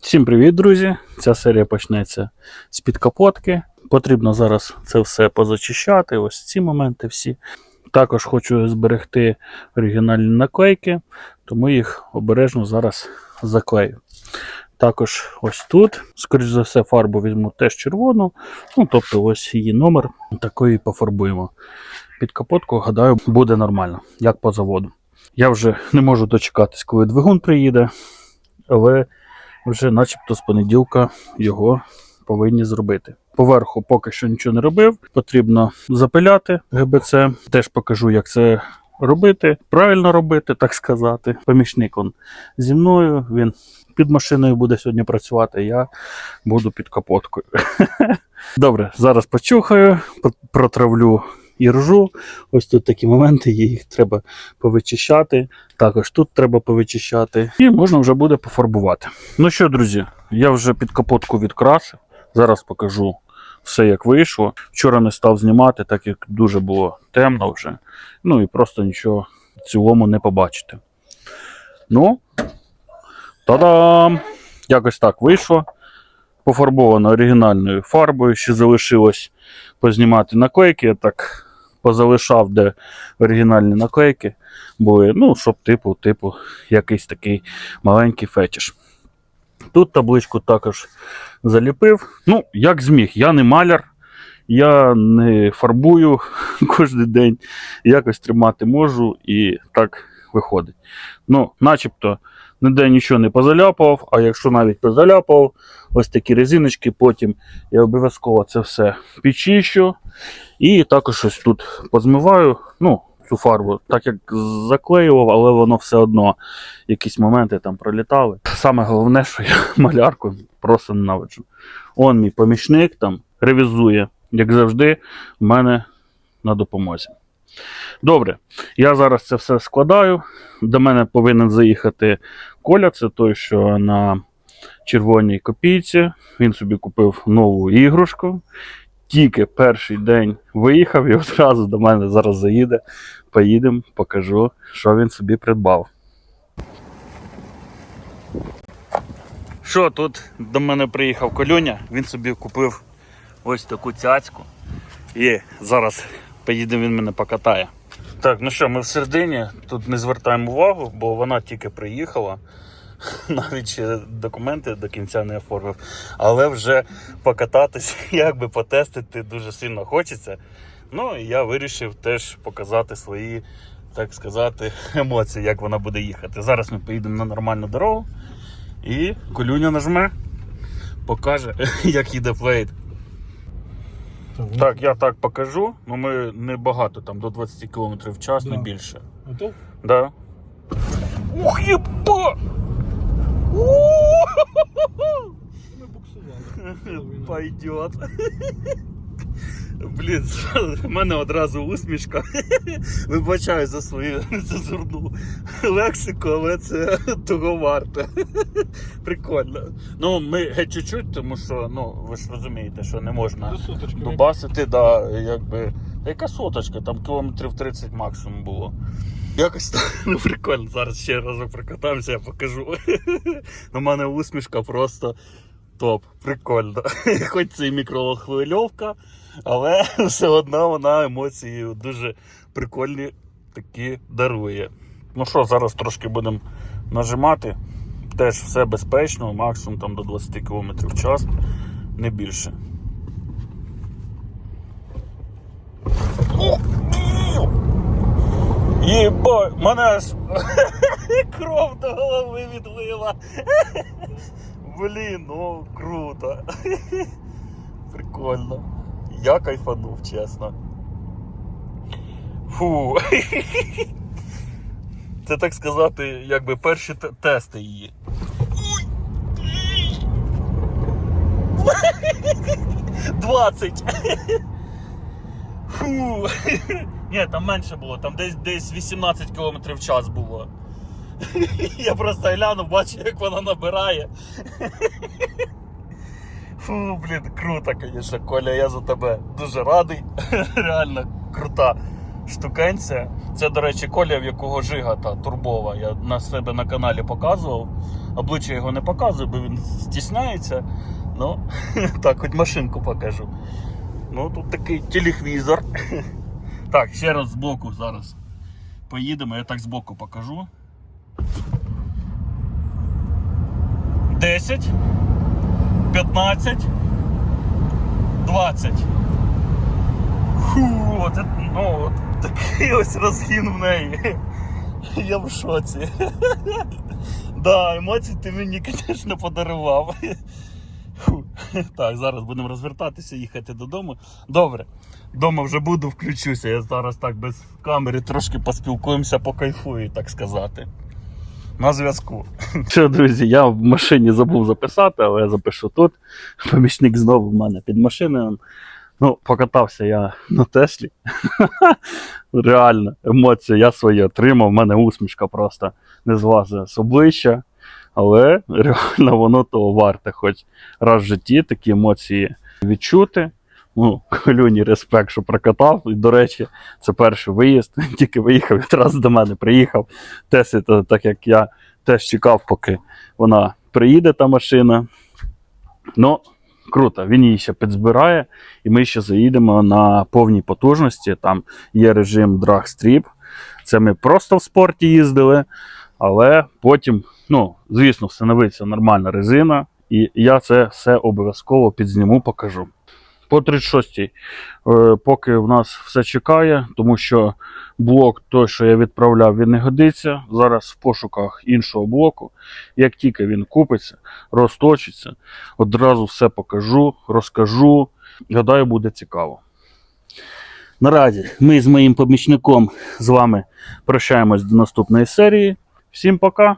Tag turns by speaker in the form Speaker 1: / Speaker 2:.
Speaker 1: Всім привіт, друзі! Ця серія почнеться з підкапотки. Потрібно зараз це все позачищати. Ось ці моменти всі. Також хочу зберегти оригінальні наклейки, тому їх обережно зараз заклею. Також ось тут, скоріш за все, фарбу візьму теж червону. Ну, тобто, ось її номер, такої пофарбуємо. Під капотку, гадаю, буде нормально, як по заводу. Я вже не можу дочекатись, коли двигун приїде, але вже начебто з понеділка його повинні зробити. Поверху поки що нічого не робив. Потрібно запиляти ГБЦ. Теж покажу, як це робити. Правильно робити, так сказати. Помічник он зі мною. Він під машиною буде сьогодні працювати. Я буду під капоткою. Добре, зараз почухаю, протравлю і ржу. Ось тут такі моменти, їх треба повичищати. Також тут треба повичищати. І можна вже буде пофарбувати. Ну що, друзі, я вже під капотку відкрасив. Зараз покажу все, як вийшло. Вчора не став знімати, так як дуже було темно вже. Ну і просто нічого в цілому не побачите. Ну, та-дам! Якось так вийшло. Пофарбовано оригінальною фарбою. Ще залишилось познімати наклейки. Я так позалишав, де оригінальні наклейки були. Ну, щоб типу, типу, якийсь такий маленький фетиш. Тут табличку також заліпив. Ну, як зміг. Я не маляр, я не фарбую кожен день. Якось тримати можу і так виходить. Ну, начебто, ніде нічого не позаляпав, а якщо навіть позаляпав, ось такі резиночки, потім я обов'язково це все підчищу. І також ось тут позмиваю. Ну, цю фарбу, так як заклеював, але воно все одно якісь моменти там пролітали. Саме головне, що я малярку просто ненавиджу. Он мій помічник там ревізує, як завжди, в мене на допомозі. Добре, я зараз це все складаю. До мене повинен заїхати Коля, це той, що на червоній копійці. Він собі купив нову іграшку. Тільки перший день виїхав і одразу до мене зараз заїде. Поїдемо, покажу, що він собі придбав. Що тут до мене приїхав Колюня, він собі купив ось таку цяцьку. І зараз поїде він мене покатає. Так, ну що, ми всередині тут не звертаємо увагу, бо вона тільки приїхала. Навіть ще документи до кінця не оформив. Але вже покататися, якби потестити дуже сильно хочеться. Ну і я вирішив теж показати свої, так сказати, емоції, як вона буде їхати. Зараз ми поїдемо на нормальну дорогу і колюня нажме, покаже, як їде флейт. Так, я так покажу, але ми не багато, там до 20 км в час, не більше.
Speaker 2: Готов?
Speaker 1: Да. Ух, єпа!
Speaker 2: Ми буксували.
Speaker 1: Пойдет. Блін, в мене одразу усмішка. Вибачаю за свою нецензурну лексику, але це того варте. Прикольно. Ну, ми геть чуть-чуть, тому що, ну, ви ж розумієте, що не можна дубасити, да, якби. Яка соточка, там кілометрів 30 максимум було. Якось так, ну прикольно. Зараз ще разок прокатаємося, я покажу. На мене усмішка просто топ. Прикольно. Хоч це і мікрохвильовка, але все одно вона емоції дуже прикольні такі дарує. Ну що, зараз трошки будемо нажимати. Теж все безпечно, максимум там до 20 км в час, не більше. Єбать, мене аж кров до голови відлила. Блін, ну круто. Прикольно. Я кайфанув, чесно. Фу. Це так сказати, якби перші те- тести її. 20. Фу. Ні, там менше було, там десь десь 18 км в час було. Я просто глянув, бачу, як вона набирає. Фу, блін, круто, звісно, Коля, я за тебе дуже радий. Реально крута штукенція. Це, до речі, колія, в якого жига та турбова. Я на себе на каналі показував. Обличчя його не показую, бо він стісняється. Ну, так, хоч машинку покажу. Ну, тут такий телевізор. Так, ще раз збоку зараз. Поїдемо, я так збоку покажу. 10, 15, 20. Фу, от, ну, от такий ось розгін в неї. Я в шоці. Да, емоцій ти мені, звісно, подарував. Фу. Так, зараз будемо розвертатися, їхати додому. Добре, вдома вже буду, включуся. Я зараз так без камери трошки поспілкуємося, покайфую, так сказати. На зв'язку. Що, друзі, я в машині забув записати, але я запишу тут. Помічник знову в мене під машиною. Ну, покатався я на Теслі. Реально, емоції я свої отримав. У мене усмішка просто не злазить з обличчя. Але реально воно того варте, хоч раз в житті такі емоції відчути. Ну, колюні респект, що прокатав. І, до речі, це перший виїзд. Тільки виїхав, відразу до мене приїхав. Теслі, так як я теж чекав, поки вона приїде, та машина. Ну, круто, він її ще підзбирає, і ми ще заїдемо на повній потужності. Там є режим Strip. Це ми просто в спорті їздили, але потім, ну, звісно, встановиться нормальна резина, і я це все обов'язково підзніму, покажу. По 36-й, е, поки в нас все чекає, тому що блок той, що я відправляв, він не годиться. Зараз в пошуках іншого блоку. Як тільки він купиться, розточиться, одразу все покажу, розкажу. Гадаю, буде цікаво. Наразі ми з моїм помічником з вами прощаємось до наступної серії. Всім пока!